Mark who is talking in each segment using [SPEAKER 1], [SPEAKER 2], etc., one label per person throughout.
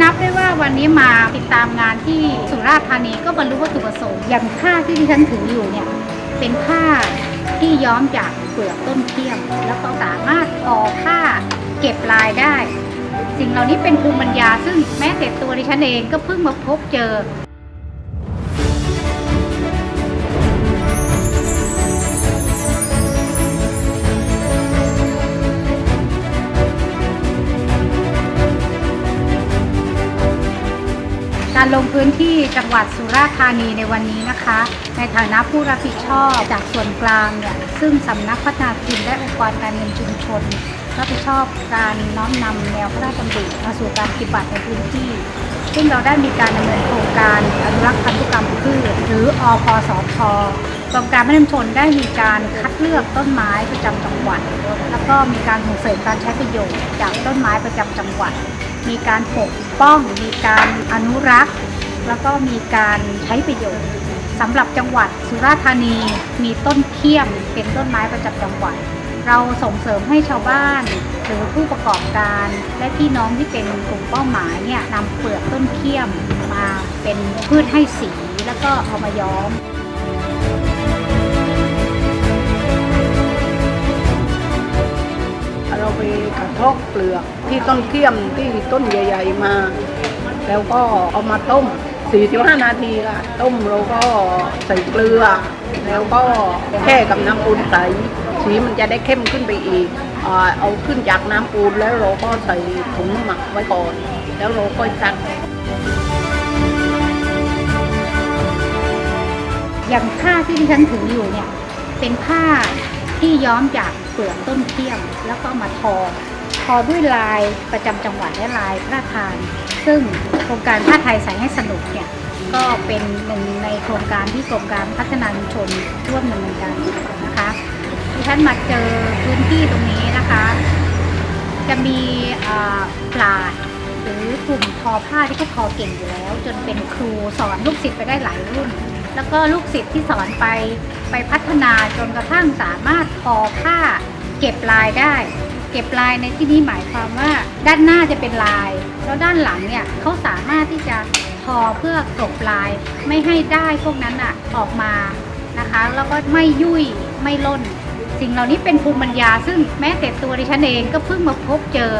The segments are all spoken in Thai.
[SPEAKER 1] นับได้ว่าวันนี้มาติดตามงานที่สุราษฎร์ธานีก็บรรลุวัตถุประสงค์อย่างผ้าที่ดิฉันถืออยู่เนี่ยเป็นผ้าที่ย้อมจากเปลือกต้นเทียม แล้วก็สามารถทอผ้าเก็บลายได้ สิ่งเหล่านี้เป็นภูมิปัญญาซึ่งแม้แต่ตัวดิฉันเองก็เพิ่งมาพบเจอ การลงพื้นที่จังหวัดสุราษฎร์ธานีในวันนี้นะคะ ในฐานะผู้รับผิดชอบจากส่วนกลางเนี่ยซึ่งสำนักพัฒนาทีมและองค์กรการเงินชุมชนรับผิดชอบการน้อมนำแนวพระราชดำริมาสู่การปฏิบัติในพื้นที่ ซึ่งเราได้มีการดำเนินโครงการอนุรักษ์พันธุกรรมพืชหรืออพสท กรมการพัฒนาชุมชนได้มีการคัดเลือกต้นไม้ประจำจังหวัด แล้วก็มีการส่งเสริมการใช้ประโยชน์จากต้นไม้ประจำจังหวัด มีการปกป้อง มีการอนุรักษ์ แล้วก็มีการใช้ประโยชน์สำหรับจังหวัดสุราษฎร์ธานีมีต้นเขี้ยมเป็นต้นไม้ประจำจังหวัด เราส่งเสริมให้ชาวบ้านหรือผู้ประกอบการและพี่น้องที่เป็นกลุ่มเป้าหมายเนี่ยนำเปลือกต้นเขี้ยมมาเป็นพืชให้สีแล้วก็เอามาย้อม
[SPEAKER 2] ไปกระเทอกเปลือกที่ต้นเทียมที่ต้นใหญ่ ๆมา แล้วก็เอามาต้ม 45 นาทีค่ะต้มเราก็ใส่เกลือ แล้วก็แช่กับน้ำปูนใสสีมันจะได้เข้มขึ้นไปอีก เอาขึ้นจากน้ำปูนแล้วเราก็ใส่ถุงหมักไว้ก่อน แล้วเราก็ซัก
[SPEAKER 1] อย่างผ้าที่ดิฉันถืออยู่เนี่ย เป็นผ้าที่ย้อมจากเปลือกต้นเทียมแล้วก็มาทอ ทอด้วยลายประจำจังหวัดและลายพระราชทาน ซึ่งโครงการผ้าไทยใส่ให้สนุกเนี่ยก็เป็นหนึ่งในโครงการที่กรมการพัฒนาชุมชนร่วมดำเนินการนะคะดิฉันมาเจอพื้นที่ตรงนี้นะคะ จะมีเอ่อปลาดหรือกลุ่มทอผ้าที่เขาทอเก่งอยู่แล้ว จนเป็นครูสอนลูกศิษย์ไปได้หลายรุ่น แล้วก็ลูกศิษย์ที่สอนไปไปพัฒนาจนกระทั่งสามารถทอผ้าเก็บลายได้ เก็บลายในที่นี้หมายความว่า ด้านหน้าจะเป็นลาย แล้วด้านหลังเนี่ยเขาสามารถที่จะทอเพื่อกลบลายไม่ให้ได้พวกนั้นอะออกมานะคะ แล้วก็ไม่ยุ่ยไม่ล่น สิ่งเหล่านี้เป็นภูมิปัญญา ซึ่งแม้แต่ตัวดิฉันเองก็เพิ่งมาพบเจอ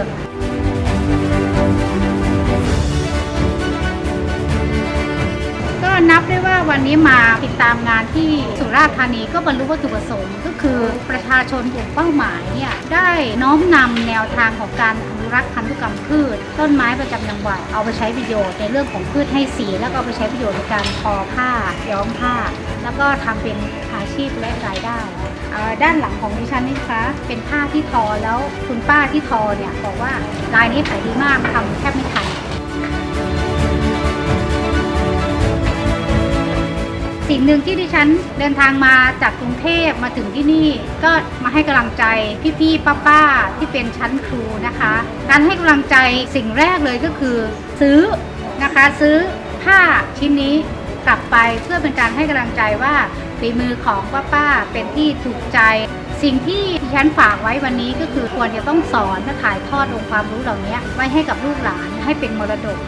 [SPEAKER 1] วันนี้มาติดตามงานที่สุราษฎร์ธานีก็บรรลุวัตถุประสงค์ก็คือประชาชนกลุ่มเป้าหมายเนี่ยได้น้อมนำแนวทางของการอนุรักษ์พันธุกรรมพืช ต้นไม้ประจำจังหวัดเอาไปใช้ประโยชน์ในเรื่องของพืชให้สี แล้วก็เอาไปใช้ประโยชน์ในการทอผ้าย้อมผ้า แล้วก็ทำเป็นอาชีพและรายได้ด้านหลังของดิฉันนี่นะคะเป็นผ้าที่ทอแล้วคุณป้าที่ทอเนี่ยบอกว่าลายนี้ขายดีมากทำแทบไม่ทัน งหนึ่งที่ดิฉันเดินทางมาจากกรุงเทพมาถึงที่นี่ ก็มาให้กำลังใจพี่ๆป้าๆที่เป็นชั้นครูนะคะ การให้กำลังใจสิ่งแรกเลยก็คือซื้อนะคะซื้อผ้าชิ้นนี้กลับไปเพื่อเป็นการให้กำลังใจว่าฝีมือของป้าๆเป็นที่ถูกใจ สิ่งที่ดิฉันฝากไว้วันนี้ก็คือควรจะต้องสอนและถ่ายทอดองค์ความรู้เหล่านี้ไว้ให้กับลูกหลานให้เป็นมรดก